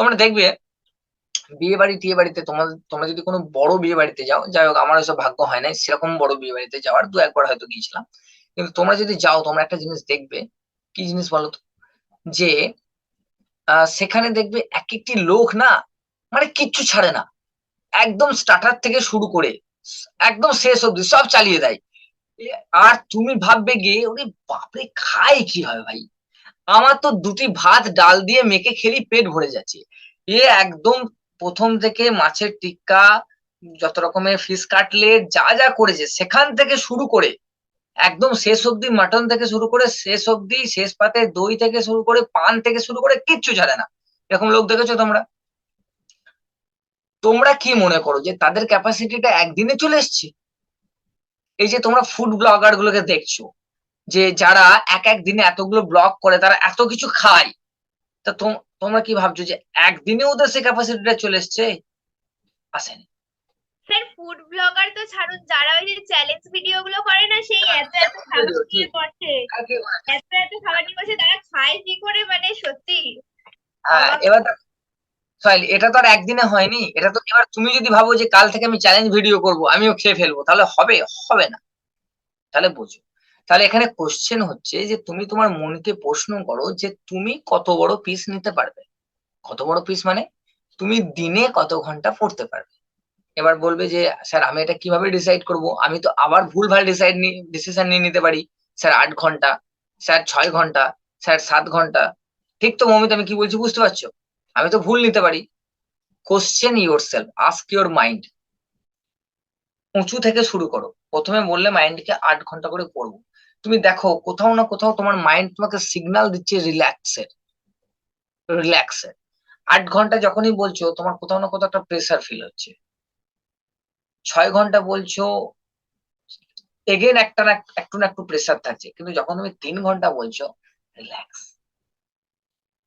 তোমরা দেখবে, বিয়ে বাড়ি, টিয়ে বাড়িতে তোমাদের তোমরা যদি কোনো বড় বিয়ে বাড়িতে যাও, যাই হোক আমার ওইসব ভাগ্য হয় নাই, সেরকম বড় বিয়ে বাড়িতে যাওয়ার দু একবার হয়তো গিয়েছিলাম। কিন্তু তোমরা যদি যাও, তোমরা একটা জিনিস দেখবে, কি জিনিস বলো যে সেখানে দেখবে এক একটি লোক না মানে কিচ্ছু ছাড়ে না। একদম স্টার্টার থেকে শুরু করে, একদম শেষ অবধি সব চালিয়ে দেয়। আর তুমি ভাববে গিয়ে, ওরে বাপরে, খায় কি হয় ভাই? আমার তো দুটি ভাত ডাল দিয়ে মেখে খেলি পেট ভরে যাচ্ছে। এ একদম প্রথম থেকে মাছের টিক্কা, যত রকমের ফিশ কাটলেট যা যা করেছে, সেখান থেকে শুরু করে, একদম শেষ অবধি মাটন থেকে শুরু করে, শেষ অবধি শেষ পাতে দই থেকে শুরু করে, পান থেকে শুরু করে কিচ্ছু ছাড়ে না। এরকম লোক দেখেছ তোমরা? তোমরা কি মনে করো যে তাদের ক্যাপাসিটিটা একদিনে চলে এসছে? এই যে তোমরা ফুড ব্লগার গুলোকে দেখছ যে যারা এক এক দিনে এতগুলো ব্লগ করে তারা এত কিছু খায়। তা তোম- তোমরা কি ভাবছ যে একদিনে ওদের সে ক্যাপাসিটিটা চলে এসছে? আসেনি। স্যার ফুড ব্লগার তো ছাড়ুন যারা ওই যে চ্যালেঞ্জ ভিডিও গুলো করে না সেই এত এত খাবার নিয়ে বসে। এত এত খাবার নিয়ে বসে তারা খায় কি করে মানে সত্যি? হ্যাঁ এবার এটা তো আর একদিনে হয়নি। এটা তো এবার তুমি যদি ভাবো যে কাল থেকে আমি চ্যালেঞ্জ ভিডিও করব আমিও খেয়ে ফেলব তাহলে হবে হবে না। তাহলে বোঝো। তাহলে এখানে কোশ্চেন হচ্ছে যে তুমি তোমার মনকে প্রশ্ন করো যে তুমি কত বড় পিস নিতে পারবে। কত বড় পিস মানে তুমি দিনে কত ঘণ্টা পড়তে পারবে। এবার বলবে যে, স্যার, আমি এটা কীভাবে ডিসাইড করব? আমি তো আবার ভুলভাল ডিসাইড ডিসিশন নিয়ে নিতে পারি। স্যার, আট ঘণ্টা, স্যার, ছয় ঘণ্টা, স্যার, সাত ঘণ্টা। ঠিক তো মমিত, আমি কি বলছি বুঝতে পারছ? আমি তো ভুল নিতে পারি। Question yourself ask your mind উঁচু থেকে শুরু করো। প্রথমে বললে মাইন্ডকে আট ঘণ্টা করে পড়ব। তুমি দেখো, কোথাও না কোথাও তোমার মাইন্ড তোমাকে সিগন্যাল দিচ্ছে রিল্যাক্সের রিল্যাক্সের আট ঘণ্টা যখনই বলছো, তোমার কোথাও না কোথাও একটা প্রেসার ফিল হচ্ছে। ছয় ঘণ্টা বলছো এগেন একটা না, একটু না একটু প্রেসার থাকছে। কিন্তু যখন তুমি তিন ঘণ্টা বলছো রিল্যাক্স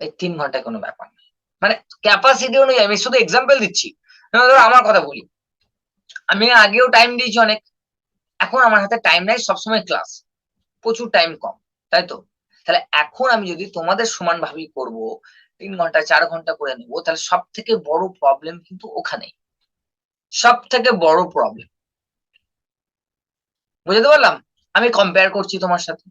এই তিন ঘন্টায় কোনো ব্যাপার না। মানে ক্যাপাসিটি অনুযায়ী, আমি শুধু এক্সাম্পল দিচ্ছি। ধরো আমার কথা বলি। আমি আগেও টাইম দিয়েছি অনেক। এখন আমার হাতে টাইম নাই, সবসময় ক্লাস প্রচুর টাইম কম, তাই তো? তাহলে এখন আমি যদি তোমাদের সমান ভাবেই করব, তিন ঘণ্টা, চার ঘণ্টা করে নেব, তাহলে সব থেকে বড় প্রবলেম কিন্তু ওখানেই। সব থেকে বড় প্রবলেম বুঝতে পারলাম? আমি কম্পেয়ার করছি তোমার সাথে।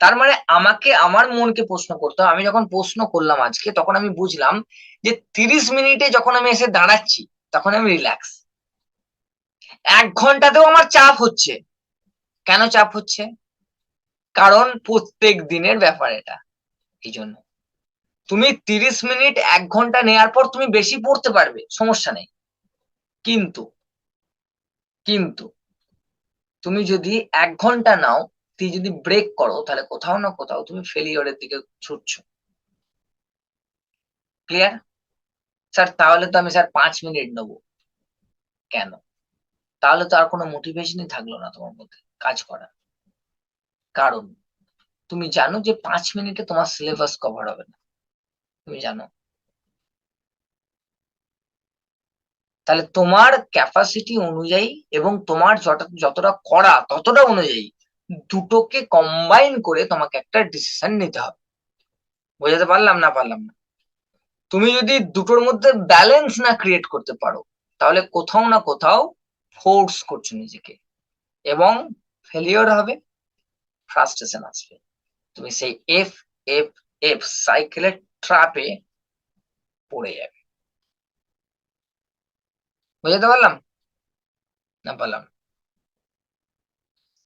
তার মানে আমাকে, আমার মনকে প্রশ্ন করতে হবে আমি যখন প্রশ্ন করলাম আজকে, তখন আমি বুঝলাম যে তিরিশ মিনিটে যখন আমি এসে দাঁড়াচ্ছি, তখন আমি রিল্যাক্স এক ঘন্টাতেও আমার চাপ হচ্ছে। কেন চাপ হচ্ছে? কারণ প্রত্যেক দিনের ব্যাপার এটা এই জন্য তুমি তিরিশ মিনিট এক ঘণ্টা নেয়ার পর তুমি বেশি পড়তে পারবে, সমস্যা নেই। কিন্তু কিন্তু, তুমি যদি এক ঘণ্টা নাও তুই যদি ব্রেক করো, তাহলে কোথাও না কোথাও তুমি ফেলিওরের দিকে ছুটছো। ক্লিয়ার স্যার তাহলে তো আমি স্যার পাঁচ মিনিট নেব। কেন? তাহলে তো আর কোনো মোটিভেশনই থাকল না তোমার মধ্যে কাজ করা কারণ? তুমি জানো যে পাঁচ মিনিটে তোমার সিলেবাস কভার হবে না। তুমি জানো? তাহলে তোমার ক্যাপাসিটি অনুযায়ী এবং তোমার যতটা করা ততটা অনুযায়ী দুটোকে কম্বাইন করে তোমাকে একটা ডিসিশন নিতে হবে। বোঝাতে পারলাম না পারলাম না? তুমি যদি দুটোর মধ্যে ব্যালেন্স না ক্রিয়েট করতে পারো, তাহলে কোথাও না কোথাও ফোর্স করছ নিজেকে। এবং ফেলিওর হবে। ফ্রাস্ট্রেশন আসবে তুমি সেই এফ এফ এফ সাইকেলের ট্রাপে পড়ে যাবে। বুঝাতে পারলাম? না পারলাম।